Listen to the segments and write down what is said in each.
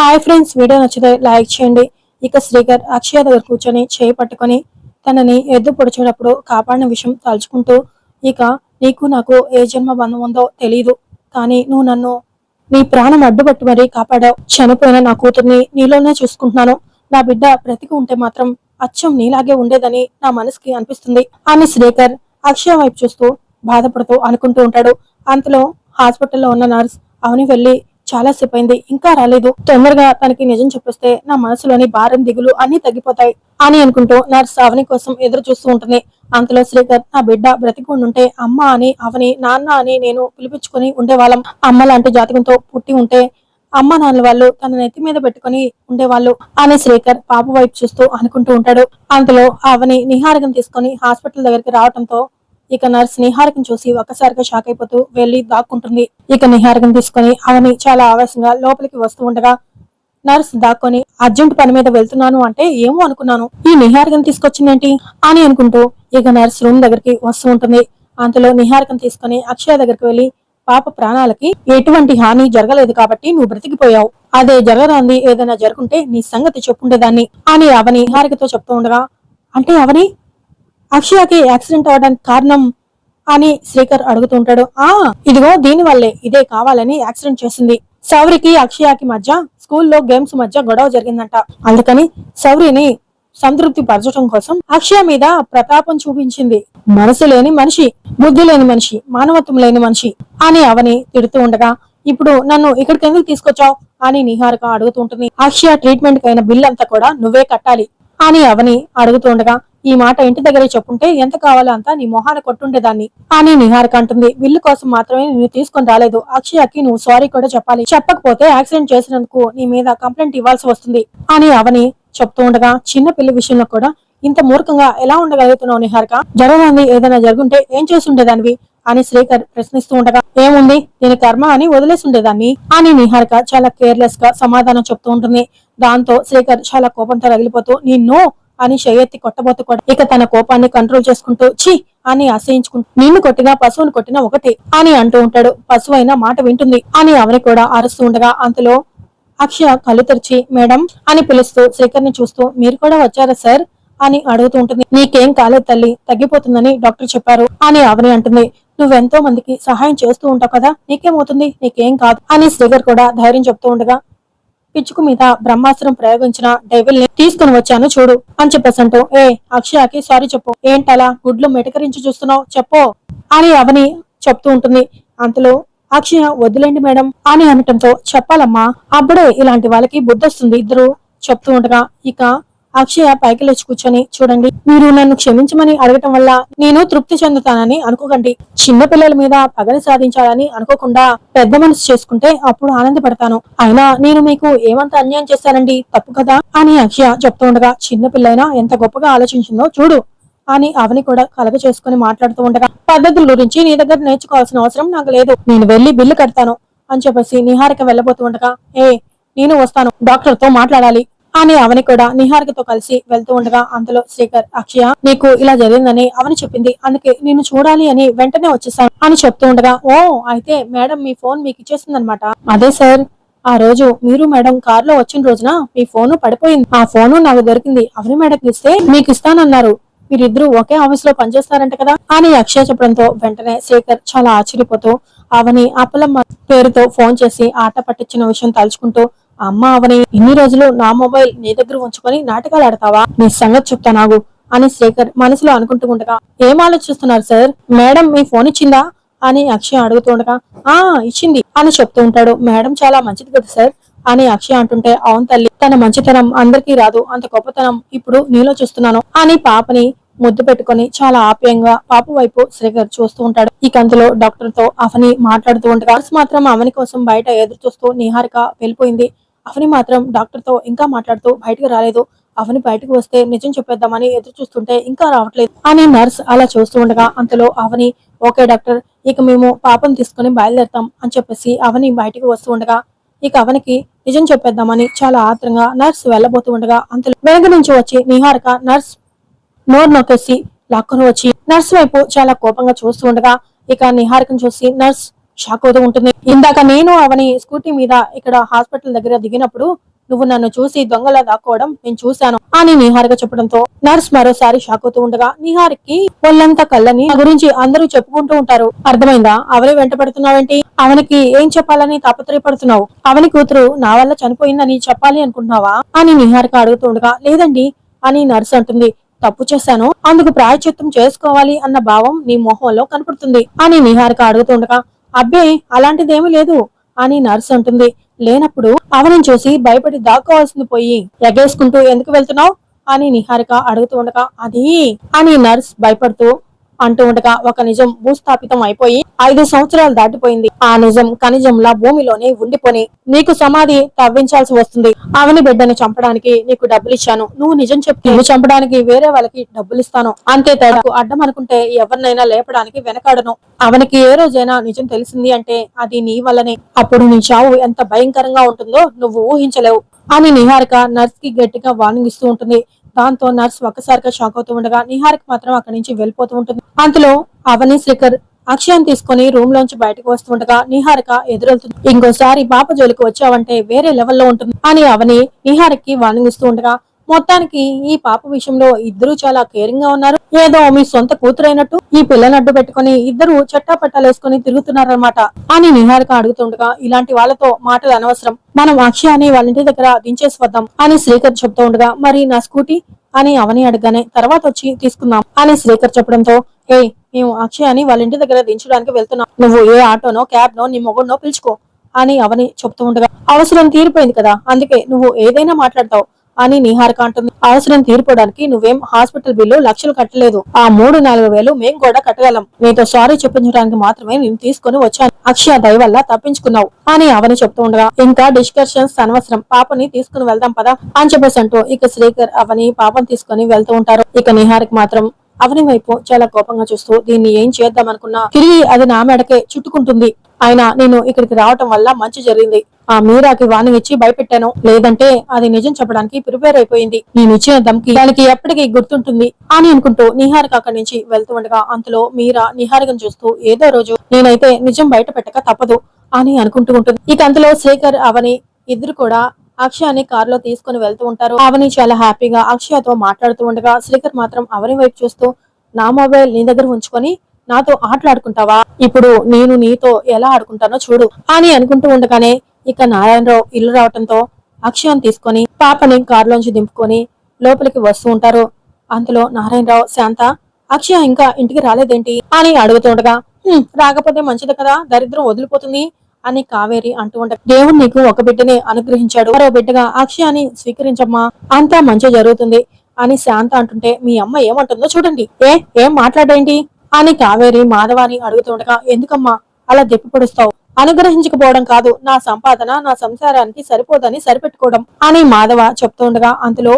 Hi friends video నచ్చితే like చేయండి. ఇక శ్రీకర్ అక్షయ దగ్గర కూర్చొని చేయి పట్టుకొని తనని ఎద్దు పొడిచేటప్పుడు కాపాడిన విషయం తలుచుకుంటూ ఇక నీకు నాకు ఏ జన్మ బంధం ఉందో తెలియదు కానీ నువ్వు నన్ను నీ ప్రాణం అడ్డుపట్టి మరీ కాపాడావు. చనిపోయిన నా కూతుర్ని నీలోనే చూసుకుంటున్నాను. నా బిడ్డ బ్రతికి ఉంటే మాత్రం అచ్చం నీలాగే ఉండేదని నా మనసుకి అనిపిస్తుంది. అని శ్రీకర్ అక్షయ వైపు చూస్తూ బాధపడుతూ అనుకుంటూ ఉంటాడు. అంతలో హాస్పిటల్లో ఉన్న నర్స్ అవని వెళ్ళి చాలా సేపు అయింది ఇంకా రాలేదు. తొందరగా తనకి నిజం చెప్పేస్తే నా మనసులోని భారం దిగులు అన్ని తగ్గిపోతాయి అని అనుకుంటూ నర్స్ అవని కోసం ఎదురు చూస్తూ ఉంటుంది. అంతలో శ్రీకర్ నా బిడ్డ బ్రతికుండుంటే ఉంటే అమ్మ అని అవని నాన్న అని నేను పిలిపించుకొని ఉండేవాళ్ళం. అమ్మ లాంటి జాతకంతో పుట్టి ఉంటే అమ్మ నాన్న వాళ్ళు తన నెత్తి మీద పెట్టుకుని ఉండేవాళ్ళు అని శ్రీకర్ పాప వైపు చూస్తూ అనుకుంటూ ఉంటాడు. అంతలో అవని నిహారకం తీసుకొని హాస్పిటల్ దగ్గరికి రావడంతో ఇక నర్స్ నిహారికను చూసి ఒక్కసారిగా షాక్ అయిపోతూ వెళ్ళి దాక్కుంటుంది. ఇక నిహారకం తీసుకొని అవని చాలా ఆవేశంగా లోపలికి వస్తూ ఉండగా నర్స్ దాక్కొని అర్జెంట్ పని మీద వెళ్తున్నాను అంటే ఏమో అనుకున్నాను. ఈ నిహారకం తీసుకొచ్చిందేంటి? అని అనుకుంటూ ఇక నర్స్ రూమ్ దగ్గరికి వస్తూ ఉంటుంది. అంతలో నిహారకం తీసుకొని అక్షయ దగ్గరికి వెళ్ళి పాప ప్రాణాలకి ఎటువంటి హాని జరగలేదు కాబట్టి నువ్వు బ్రతికిపోయావు. అదే జరగరాంది ఏదైనా జరుగుంటే నీ సంగతి చెప్పుండేదాన్ని అని అవని నిహారికతో చెప్తూ ఉండగా అంటే అవని అక్షయకి యాక్సిడెంట్ అవడానికి కారణం అని శ్రీకర్ అడుగుతుంటాడు. ఆ ఇదిగో దీని వల్లే ఇదే కావాలని యాక్సిడెంట్ చేసింది. సౌరికి అక్షయకి మధ్య స్కూల్లో గేమ్స్ మధ్య గొడవ జరిగిందంట. అందుకని సౌరిని సంతృప్తి పరచడం కోసం అక్షయ మీద ప్రతాపం చూపించింది. మనసు లేని మనిషి బుద్ధి లేని మనిషి మానవత్వం లేని మనిషి అని అవని తిడుతూ ఉండగా ఇప్పుడు నన్ను ఇక్కడికి ఎందుకు తీసుకొచ్చావు? అని నిహారిక అడుగుతూ ఉంటుంది. అక్షయ ట్రీట్మెంట్ అయిన బిల్ అంతా కూడా నువ్వే కట్టాలి. అని అవని అడుగుతుండగా ఈ మాట ఇంటి దగ్గర చెప్పుంటే ఎంత కావాలో అంతా నీ మొహాన కొట్టుండేదాన్ని. అని నిహారిక అంటుంది విల్లు కోసం మాత్రమే నేను తీసుకొని రాలేదు. అక్షయకి నువ్వు సారీ కూడా చెప్పాలి. చెప్పకపోతే యాక్సిడెంట్ చేసినందుకు నీ మీద కంప్లైంట్ ఇవ్వాల్సి వస్తుంది. అని అవని చెప్తూ ఉండగా చిన్న పిల్ల విషయంలో కూడా ఇంత మూర్ఖంగా ఎలా ఉండగలుగుతున్నావు నిహారిక? జరగని ఏదైనా జరుగుంటే ఏం చేసి ఉండేదానివి? అని శ్రీకర్ ప్రశ్నిస్తూ ఉండగా ఏముంది? నేను కర్మ అని వదిలేసి ఉండేదాన్ని అని నిహారిక చాలా కేర్లెస్గా సమాధానం చెప్తూ ఉంటుంది. దాంతో శ్రీకర్ చాలా కోపంతో రగిలిపోతూ నిన్ను అని షయ్యెత్తి కొట్టబోతూ కూడా ఇక తన కోపాన్ని కంట్రోల్ చేసుకుంటూ ఛీ అని అసహించుకుంటూ నిన్ను కొట్టినా పశువును కొట్టినా ఒకటి అని అంటూ ఉంటాడు. పశువు అయినా మాట వింటుంది అని అవని కూడా అరుస్తూ ఉండగా అంతలో అక్షయ కళ్ళు తెరిచి మేడం అని పిలుస్తూ శ్రీకర్ని చూస్తూ మీరు కూడా వచ్చారా సార్ అని అడుగుతూ ఉంటుంది. నీకేం కాలేదు తల్లి తగ్గిపోతుందని డాక్టర్ చెప్పారు అని అవని అంటుంది. నువ్వెంతో మందికి సహాయం చేస్తూ ఉంటావు కదా? నీకేమవుతుంది? నీకేం కాదు. అని శ్రీగర్ కూడా ధైర్యం చెప్తూ ఉండగా పిచ్చుకు మీద బ్రహ్మాస్త్రం ప్రయోగించిన డెవిల్ని తీసుకుని వచ్చాను చూడు అని చెప్పేసంటూ ఏ అక్షయకి సారీ చెప్పు. ఏంటలా? గుడ్లు మెటకరించి చూస్తున్నావు? చెప్పు. అని అవని చెప్తూ ఉంటుంది. అంతలో అక్షయ వదిలేండి మేడం. అని అనటంతో చెప్పాలమ్మా. అప్పుడే ఇలాంటి వాళ్ళకి బుద్ధి వస్తుంది ఇద్దరు చెప్తూ ఉండగా ఇక అక్షయ పైకి లేచి కూర్చొని చూడండి మీరు నన్ను క్షమించమని అడగటం వల్ల నేను తృప్తి చెందుతానని అనుకోకండి. చిన్న పిల్లల మీద పగని సాధించాలని అనుకోకుండా పెద్ద మనసు చేసుకుంటే అప్పుడు ఆనందపడతాను. అయినా నేను మీకు ఏమంత అన్యాయం చేశానండి? తప్పు కదా? అని అక్షయ చెప్తూ ఉండగా చిన్న పిల్లైనా ఎంత గొప్పగా ఆలోచించిందో చూడు అని అవని కూడా కలగ చేసుకుని మాట్లాడుతూ ఉండగా పద్ధతుల గురించి నీ దగ్గర నేర్చుకోవాల్సిన అవసరం నాకు లేదు. నేను వెళ్ళి బిల్లు కడతాను అని చెప్పేసి నిహారిక వెళ్ళబోతూ ఉండగా ఏ నేను వస్తాను. డాక్టర్తో మాట్లాడాలి. అని అవని కూడా నిహారికతో కలిసి వెళ్తూ ఉండగా అంతలో శ్రీకర్ అక్షయ నీకు ఇలా జరిగిందని అవని చెప్పింది. అందుకే నిన్ను చూడాలి అని వెంటనే వచ్చేసాను అని చెప్తూ ఉండగా ఓ అయితే మేడం మీ ఫోన్ మీకు ఇచ్చేసిందనమాట అదే సార్ ఆ రోజు మీరు మేడం కార్లో వచ్చిన రోజున మీ ఫోను పడిపోయింది. ఆ ఫోను నాకు దొరికింది. అవని మేడం ఇస్తే మీకు ఇస్తానన్నారు. మీరిద్దరూ ఒకే ఆఫీస్లో పనిచేస్తారంట కదా అని అక్షయ చెప్పడంతో వెంటనే శేఖర్ చాలా ఆశ్చర్యపోతూ అవని అప్పలమ్మ పేరుతో ఫోన్ చేసి ఆట పట్టించిన విషయం తలుచుకుంటూ అమ్మ అవని ఇన్ని రోజులు నా మొబైల్ నీ దగ్గర ఉంచుకొని నాటకాలు ఆడతావా? నీ సంగతి చెప్తా నాగు అని శేఖర్ మనసులో అనుకుంటూ ఉండగా ఏం ఆలోచిస్తున్నారు సార్? మేడం మీ ఫోన్ ఇచ్చిందా? అని అక్షయ్ అడుగుతూ ఉండగా ఆ ఇచ్చింది అని చెప్తూ ఉంటాడు. మేడం చాలా మంచిది కదా సార్? అని అక్షయ్ అంటుంటే అవును తల్లి తన మంచితనం అందరికీ రాదు. అంత గొప్పతనం ఇప్పుడు నీలో చూస్తున్నాను అని పాపని ముద్దు పెట్టుకొని చాలా ఆప్యాయంగా పాప వైపు శ్రీకర్ చూస్తూ ఉంటాడు. ఈ కంతులో డాక్టర్తో అవని మాట్లాడుతూ ఉండగా మాత్రం అవని కోసం బయట ఎదురు చూస్తూ నిహారిక వెళ్ళిపోయింది. అవని మాత్రం డాక్టర్తో ఇంకా మాట్లాడుతూ బయటకు రాలేదు. అవని బయటకు వస్తే నిజం చెప్పేద్దామని ఎదురు చూస్తుంటే ఇంకా రావట్లేదు. అని నర్స్ అలా చూస్తూ ఉండగా అంతలో అవని ఓకే డాక్టర్ ఇక మేము పాపం తీసుకుని బయలుదేరుతాం అని చెప్పేసి అవని బయటకు వస్తూ ఉండగా ఇక అవనికి నిజం చెప్పేద్దామని చాలా ఆత్రంగా నర్స్ వెళ్ళబోతూ ఉండగా అంతలో వెనక నుంచి వచ్చి నిహారిక నర్స్ నోరు నొక్కేసి లాక్కుని వచ్చి నర్స్ వైపు చాలా కోపంగా చూస్తూ ఉండగా ఇక నిహారికను చూసి నర్స్ షాక్ అవుతూ ఉంటుంది ఇందాక నేను అవని స్కూటీ మీద ఇక్కడ హాస్పిటల్ దగ్గర దిగినప్పుడు నువ్వు నన్ను చూసి దొంగలా దాక్కోవడం నేను చూశాను. అని నిహారిక చెప్పడంతో నర్స్ మరోసారి షాక్ అవుతూ ఉండగా నిహారికి ఒళ్ళంతా కళ్ళని గురించి అందరూ చెప్పుకుంటూ ఉంటారు. అర్థమైందా? అవని వెంట పెడుతున్నావేంటి? అవనికి ఏం చెప్పాలని తాపత్రయపడుతున్నావు? అవని కూతురు నా వల్ల చనిపోయిందని చెప్పాలి అనుకుంటున్నావా? అని నిహారిక అడుగుతుండగా లేదండి అని నర్స్ అంటుంది. తప్పు చేశాను అందుకు ప్రాయచిత్తం చేసుకోవాలి అన్న భావం నీ మొహంలో కనపడుతుంది అని నిహారిక అడుగుతుండగా అబ్బే అలాంటిదేమీ లేదు అని నర్స్ అంటుంది. లేనప్పుడు అవనం చూసి భయపడి దాక్కోవాల్సింది పోయి ఎగేసుకుంటూ ఎందుకు వెళ్తున్నావు? అని నిహారిక అడుగుతూ ఉండగా అది అని నర్స్ భయపడుతూ అంటూ ఉండగా ఒక నిజం భూస్థాపితం అయిపోయి ఐదు సంవత్సరాలు దాటిపోయింది. ఆ నిజం ఖనిజంలా భూమిలోనే ఉండిపోని. నీకు సమాధి తవ్వించాల్సి వస్తుంది. అవని బిడ్డని చంపడానికి నీకు డబ్బులు ఇచ్చాను నువ్వు నిజం చెప్పి. నువ్వు చంపడానికి వేరే వాళ్ళకి డబ్బులు ఇస్తాను అంతే తేడా. అడ్డం అనుకుంటే ఎవరినైనా లేపడానికి వెనకాడను. అవనికి ఏ రోజైనా నిజం తెలిసింది అంటే అది నీ వల్లనే. అప్పుడు నీ చావు ఎంత భయంకరంగా ఉంటుందో నువ్వు ఊహించలేవు. అని నిహారిక నర్స్కి గట్టిగా వార్నింగ్ ఇస్తూ ఉంటుంది. దాంతో నర్స్ ఒక్కసారిగా షాక్ అవుతూ ఉండగా నిహారిక మాత్రం అక్కడి నుంచి వెళ్ళిపోతూ ఉంటుంది. అంతలో అవని శ్రీకర్ అక్షయం తీసుకుని రూమ్ లోంచి బయటకు వస్తుండగా నిహారిక ఎదురెళ్తుంది. ఇంకోసారి పాప జోలికి వచ్చావంటే వేరే లెవెల్లో ఉంటుంది అని అవని నిహారికి వార్నింగ్ ఇస్తూ ఉండగా మొత్తానికి ఈ పాప విషయంలో ఇద్దరు చాలా కేరింగ్గా ఉన్నారు. ఏదో మీ సొంత కూతురైనట్టు ఈ పిల్లని అడ్డు పెట్టుకుని ఇద్దరు చట్టా పట్టాలేసుకుని తిరుగుతున్నారన్నమాట. అని నిహారిక అడుగుతుండగా ఇలాంటి వాళ్ళతో మాటలు అనవసరం. మనం అక్షయాని వాళ్ళ ఇంటి దగ్గర దించేసి వద్దాం అని శ్రీకర్ చెప్తూ ఉండగా మరి నా స్కూటీ? అని అవని అడగగానే తర్వాత వచ్చి తీసుకుందాం. అని శ్రీకర్ చెప్పడంతో ఏ మేము అక్షయాని వాళ్ళ ఇంటి దగ్గర దించడానికి వెళ్తున్నాం. నువ్వు ఏ ఆటోనో క్యాబ్ నో నీ మొగుడునో పిలుచుకో. అని అవని చెప్తూ ఉండగా అవసరం తీరిపోయింది కదా అందుకే నువ్వు ఏదైనా మాట్లాడతావు. అని నిహారిక అంటుంది. అవసరం తీరిపోవడానికి నువ్వేం హాస్పిటల్ బిల్లు లక్షలు కట్టలేదు. ఆ మూడు నాలుగు వేలు మేం కూడా కట్టగలం. నీతో సారీ చెప్పించడానికి మాత్రమే నేను తీసుకుని వచ్చాను. అక్షయ దయ వల్ల తప్పించుకున్నావు అని అవని చెప్తూ ఉండగా ఇంకా డిస్కషన్స్ అనవసరం. పాపని తీసుకుని వెళ్దాం పదా అని చెప్పేసి అంటూ ఇక శ్రీకర్ అవని పాపని తీసుకుని వెళ్తూ ఉంటారు. ఇక నిహారిక మాత్రం అవని వైపు చాలా కోపంగా చూస్తూ దీన్ని ఏం చేద్దాం అనుకున్నా? తిరిగి అది నా మెడకే చుట్టుకుంటుంది. అయినా నేను ఇక్కడికి రావటం వల్ల మంచి జరిగింది. ఆ మీరాకి వాణి ఇచ్చి భయపెట్టాను. లేదంటే అది నిజం చెప్పడానికి ప్రిపేర్ అయిపోయింది. నేను ఇచ్చిన దమ్కి దానికి ఎప్పటికీ గుర్తుంటుంది అని అనుకుంటూ నిహారిక అక్కడి నుంచి వెళ్తూ ఉండగా అంతలో మీరా నిహారికను చూస్తూ ఏదో రోజు నేనైతే నిజం బయట పెట్టక తప్పదు అని అనుకుంటూ ఉంటుంది. ఇక అంతలో శేఖర్ అవని ఇద్దరు కూడా అక్షయాని కారులో తీసుకుని వెళ్తూ ఉంటారు. అవని చాలా హ్యాపీగా అక్షయతో మాట్లాడుతూ ఉండగా శ్రీకర్ మాత్రం అవని వైపు చూస్తూ నా మొబైల్ నీ దగ్గర ఉంచుకొని నాతో ఆటలాడుకుంటావా? ఇప్పుడు నేను నీతో ఎలా ఆడుకుంటానో చూడు అని అనుకుంటూ ఉండగానే ఇక నారాయణరావు ఇల్లు రావటంతో అక్షయాన్ని తీసుకొని పాపని కారులోంచి దింపుకొని లోపలికి వస్తూ ఉంటారు. అంతలో నారాయణరావు శాంత అక్షయ ఇంకా ఇంటికి రాలేదేంటి? అని అడుగుతుండగా రాకపోతే మంచిది కదా దరిద్రం వదిలిపోతుంది. అని కావేరి అంటూ ఉండ దేవుడు నీకు ఒక బిడ్డని అనుగ్రహించాడు. మరో బిడ్డగా అక్షయాన్ని స్వీకరించమ్మా. అంతా మంచి జరుగుతుంది అని శాంత అంటుంటే మీ అమ్మ ఏమంటుందో చూడండి. ఏ ఏం మాట్లాడేంటి? అని కావేరి మాధవాని అడుగుతుండగా ఎందుకమ్మా అలా దెప్పి పొడుస్తావు అనుగ్రహించకపోవడం కాదు నా సంపాదన నా సంసారానికి సరిపోదని సరిపెట్టుకోవడం అని మాధవ చెప్తుండగా అందులో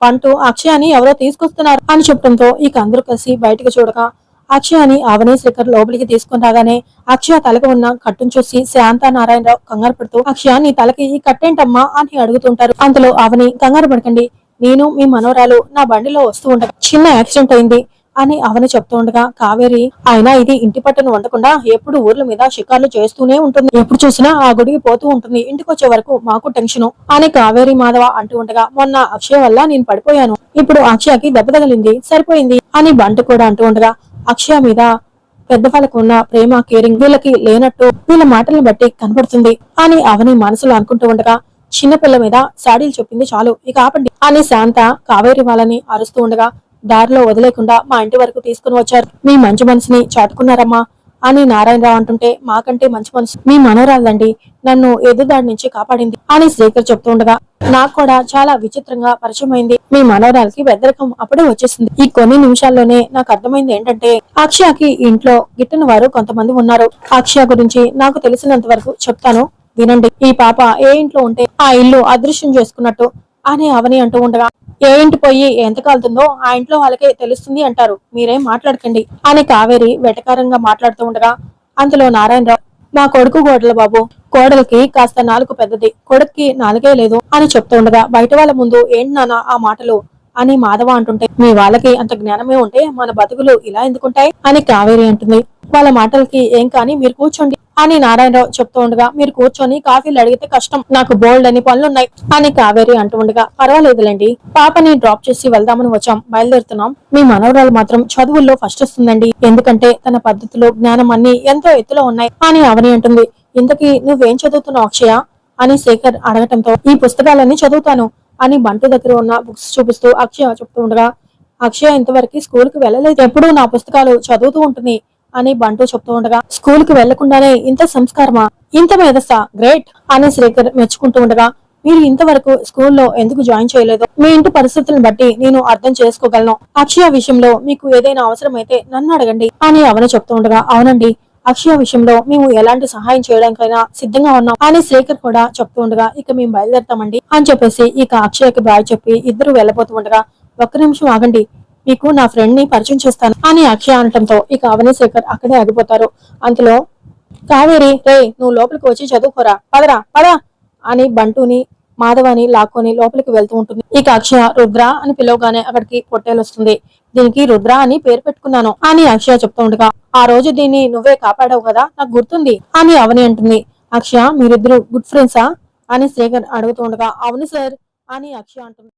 పంటూ అక్షయాన్ని ఎవరో తీసుకొస్తున్నారు అని చెప్పడంతో ఇక అందరూ కలిసి బయటకు చూడగా అక్షయాని ఆవనే శేఖర్ లోపలికి తీసుకుని రాగానే అక్షయ తలకు ఉన్న కట్టును చూసి శాంత నారాయణరావు కంగారు పడుతూ అక్షయ నీ తలకి ఈ కట్టేంటమ్మా? అని అడుగుతుంటారు. అంతలో అవని కంగారు పడకండి నేను మీ మనోరాలు నా బండిలో వస్తూ ఉండగా చిన్న యాక్సిడెంట్ అయింది అని అవని చెప్తూ ఉండగా కావేరి అయినా ఇది ఇంటి పట్టును వండకుండా ఎప్పుడు ఊర్ల మీద షికార్లు చేస్తూనే ఉంటుంది. ఎప్పుడు చూసినా ఆ గుడికి పోతూ ఉంటుంది. ఇంటికి వచ్చే వరకు మాకు టెన్షన్ అని కావేరి మాధవ అంటూ ఉండగా మొన్న అక్షయ వల్ల నేను పడిపోయాను. ఇప్పుడు అక్షయకి దెబ్బ తగిలింది. సరిపోయింది అని బంట కూడా అంటూ ఉండగా అక్షయ మీద పెద్దవాళ్ళకు ఉన్న ప్రేమ కేరింగ్ వీళ్ళకి లేనట్టు వీళ్ళ మాటలను బట్టి కనబడుతుంది అని అవని మనసులో అనుకుంటూ ఉండగా చిన్నపిల్ల మీద శాడీలు చెప్పింది చాలు. ఇక ఆపండి అని శాంత కావేరి వాళ్ళని అరుస్తూ ఉండగా దారిలో వదిలేకుండా మా ఇంటి వరకు తీసుకుని వచ్చారు. మీ మంచి మనసుని చాటుకున్నారమ్మా. అని నారాయణరావు అంటుంటే మాకంటే మంచి మనసు మీ మనోరాలండి నన్ను ఎదురుదాడి నుంచి కాపాడింది అని శ్రీకర్ చెప్తుండగా నాకు కూడా చాలా విచిత్రంగా పరిచయమైంది. మీ మనోరాలకి పెద్దరకం అప్పుడే వచ్చేసింది. ఈ కొన్ని నిమిషాల్లోనే నాకు అర్థమైంది ఏంటంటే అక్షయకి ఇంట్లో గిట్టని వారు కొంతమంది ఉన్నారు. అక్షయ గురించి నాకు తెలిసినంత వరకు చెప్తాను వినండి. ఈ పాప ఏ ఇంట్లో ఉంటే ఆ ఇల్లు అదృశ్యం చేసుకున్నట్టు అని అవని అంటూ ఉండగా ఏ ఇంటి పోయి ఎంత కాలుతుందో ఆ ఇంట్లో వాళ్ళకే తెలుస్తుంది అంటారు. మీరేం మాట్లాడకండి. అని కావేరి వెటకారంగా మాట్లాడుతూ ఉండగా అంతలో నారాయణరావు మా కొడుకు గోడల బాబు కోడలికి కాస్త నాలుగు పెద్దది కొడుక్కి నాలుగే లేదు అని చెప్తూ ఉండగా బయట వాళ్ళ ముందు ఏంటి నాన్న ఆ మాటలు? అని మాధవ అంటుంటే మీ వాళ్ళకి అంత జ్ఞానమే ఉంటే మన బతుకులు ఇలా ఎందుకుంటాయి? అని కావేరి అంటుంది వాళ్ళ మాటలకి ఏం కానీ మీరు కూర్చోండి. అని నారాయణరావు చెప్తూ ఉండగా మీరు కూర్చొని కాఫీలు అడిగితే కష్టం. నాకు బోల్డ్ అని పనులున్నాయి. అని కావేరి అంటూ ఉండగా పర్వాలేదులేండి. పాపని డ్రాప్ చేసి వెళ్దామని వచ్చాం. బయలుదేరుతున్నాం. మీ మనవరాలు మాత్రం చదువుల్లో ఫస్ట్ వస్తుందండి. ఎందుకంటే తన పద్ధతిలో జ్ఞానం అన్ని ఎంతో ఎత్తులో ఉన్నాయి. అని అవని అంటుంది. ఇంతకీ నువ్వేం చదువుతున్నావు అక్షయ అని శేఖర్ అడగటంతో ఈ పుస్తకాలన్నీ చదువుతాను అని బంటు దగ్గర ఉన్న బుక్స్ చూపిస్తూ అక్షయ చెప్తూ ఉండగా అక్షయ ఇంతవరకు స్కూల్కి వెళ్ళలేదు. ఎప్పుడూ నా పుస్తకాలు చదువుతూ ఉంటుంది. అని బంటూ చెప్తూ ఉండగా స్కూల్కి వెళ్ళకుండానే ఇంత సంస్కారమా? ఇంత మేధస్సా? గ్రేట్! అని శ్రీకర్ మెచ్చుకుంటూ ఉండగా మీరు ఇంతవరకు స్కూల్లో ఎందుకు జాయిన్ చేయలేదు? మీ ఇంటి పరిస్థితులను బట్టి నేను అర్థం చేసుకోగలను. అక్షయ విషయంలో మీకు ఏదైనా అవసరమైతే నన్ను అడగండి అని అవన చెప్తూ ఉండగా అవునండి అక్షయ విషయంలో మేము ఎలాంటి సహాయం చేయడానికైనా సిద్ధంగా ఉన్నాం అని శ్రీకర్ కూడా చెప్తూ ఉండగా ఇక మేము బయలుదేరతామండి అని చెప్పేసి ఇక అక్షయకి బాయ్ చెప్పి ఇద్దరు వెళ్ళబోతూ ఉండగా ఒక్క నిమిషం ఆగండి మీకు నా ఫ్రెండ్ని పరిచయం చేస్తాను అని అక్షయ అనటంతో ఇక అవని శేఖర్ అక్కడే ఆగిపోతారు. అంతలో కావేరి రే నువ్వు లోపలికి వచ్చి చదువుకోరా. పదరా పదా అని బంటుని మాధవని లాక్కొని లోపలికి వెళ్తూ ఉంటుంది. ఇక అక్షయ రుద్ర అని పిలవగానే అక్కడికి పొట్టేలొస్తుంది దీనికి రుద్ర అని పేరు పెట్టుకున్నాను అని అక్షయ చెప్తూ ఉండగా ఆ రోజు దీన్ని నువ్వే కాపాడావు కదా నాకు గుర్తుంది అని అవని అంటుంది. అక్షయ మీరిద్దరు గుడ్ ఫ్రెండ్సా అని శేఖర్ అడుగుతూ ఉండగా అవును సార్ అని అక్షయ అంటుంది.